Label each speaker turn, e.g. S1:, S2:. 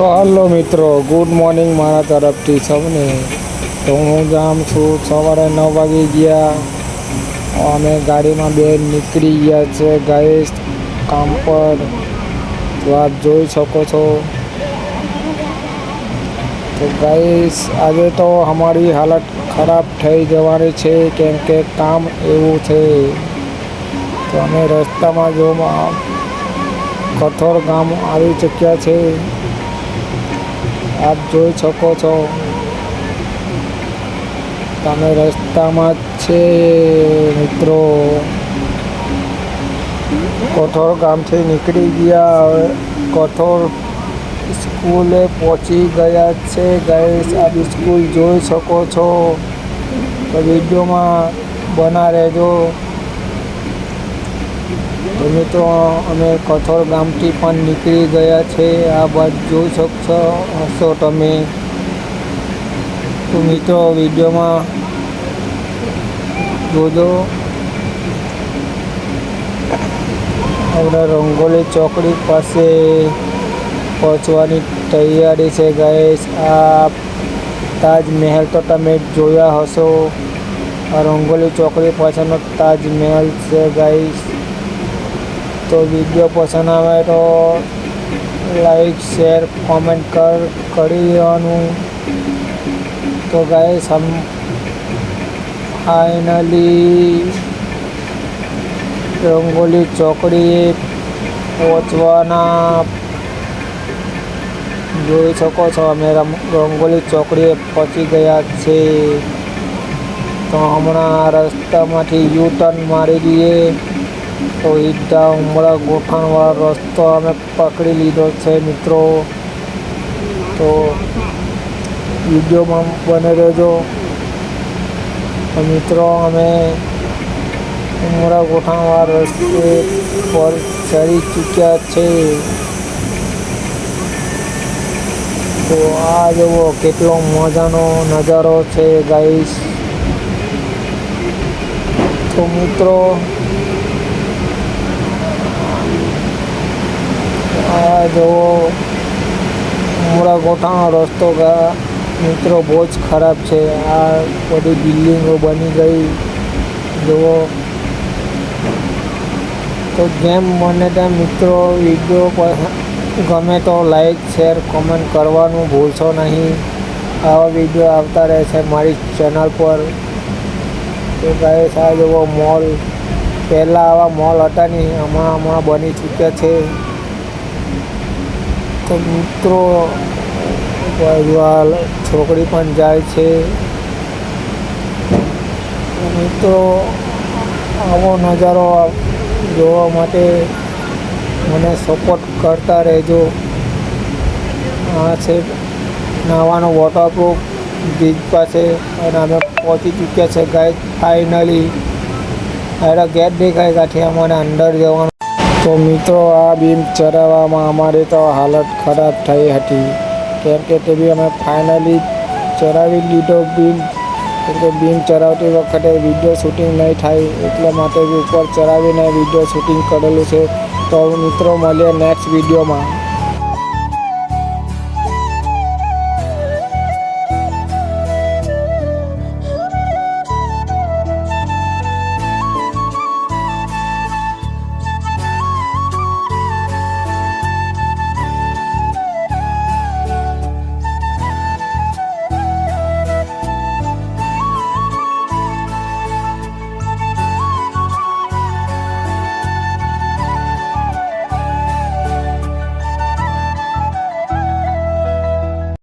S1: તો હલો મિત્રો good morning મારા તરફથી સૌને. તો હું જામ છું, સવારે નવ વાગી ગયા. અમે ગાડીમાં બે નીકળી ગયા છે ગાઈસ કામ પર. તો આપ જોઈ શકો છો. તો ગાઈસ આજે તો અમારી હાલત ખરાબ થઈ જવાની છે, કેમ કે કામ એવું છે. તો અમે રસ્તામાં જો કઠોર ગામ આવી ચૂક્યા છે. આપ જોઈ શકો છો. તમે રસ્તામાં જ છે, મિત્રો. કઠોર ગામથી નીકળી ગયા. હવે કઠોર સ્કૂલે પહોંચી ગયા છે ગાઈસ આ સ્કૂલ જોઈ શકો છો. તો વિડીયોમાં બના રહેજો. તો મિત્રો, અમે કઠોળ ગામથી પણ નીકળી ગયા છે. આ બાદ જોઈ શકશો, હશો તમે. તો મિત્રો, વિડીયોમાં જોજો. આપણે રંગોલી ચોકડી પાસે પહોંચવાની તૈયારી છે ગાઈસ આ તાજમહેલ તો તમે જોયા હશો. આ રંગોલી ચોકડી પાછળનો તાજમહેલ છે ગાઈસ તો વીડિયો પસંદ આવે તો લાઈક શેર કોમેન્ટ કર, કરી દેવાનું. તો ગાઈસ હમ ફાઇનલી રંગોલી ચોકડી પહોંચવાના. જોઈ શકો છો અમે રંગોલી ચોકડીએ પહોંચી ગયા છે. તો હમણાં રસ્તામાંથી યુ ટર્ન મારી દઈએ. તો ઈદા ઉમળા ગોઠણવાળો રસ્તો અમે પકડી લીધો છે મિત્રો. તો વિડીયોમાં બને રહેજો. તો મિત્રો, અમે ઉમરા ગોઠણવાળા રસ્તે પર ચડી ચૂક્યા છે. તો આ જુઓ કેટલો મજાનો નજારો છે ગાઈસ તો મિત્રો આ જુઓ. મોડા ગોઠાણો રસ્તો મિત્રો, બહુ જ ખરાબ છે. આ બધી બિલ્ડિંગો બની ગઈ. જુઓ. તો જેમ મને ત્યાં મિત્રો, વીડિયો ગમે તો લાઈક શેર કોમેન્ટ કરવાનું ભૂલશો નહીં. આવા વીડિયો આવતા રહે છે મારી ચેનલ પર. તો ગાય સાહેબ એવો મોલ પહેલાં આવા મોલ હતા નહીં. હમણાં હમણાં બની ચૂક્યા છે. તો મિત્રો છોકરી પણ જાય છે. મિત્રો, આવો નજારો જોવા માટે મને સપોર્ટ કરતા રહેજો. આ છે નાવાનો વોટરપ્રૂફ બ્રિજ પાસે અને અમે પહોંચી ચૂક્યા છે ગાય ફાઇનલી એનો ગેટ દેખાય કાંઠે અમારે અંદર જવાનું. તો મિત્રો, આ બીમ ચરાવવામાં અમારી તો હાલત ખરાબ થઈ હતી. કેમ કે તે બી અમે ફાઇનલી ચરાવી લીધો બીમ. કે બીમ ચરાવતી વખતે વીડિયો શૂટિંગ નહીં થાય, એટલા માટે બી ઉપર ચરાવીને વીડિયો શૂટિંગ કરેલું છે. તો મિત્રો, મળીએ નેક્સ્ટ વિડીયોમાં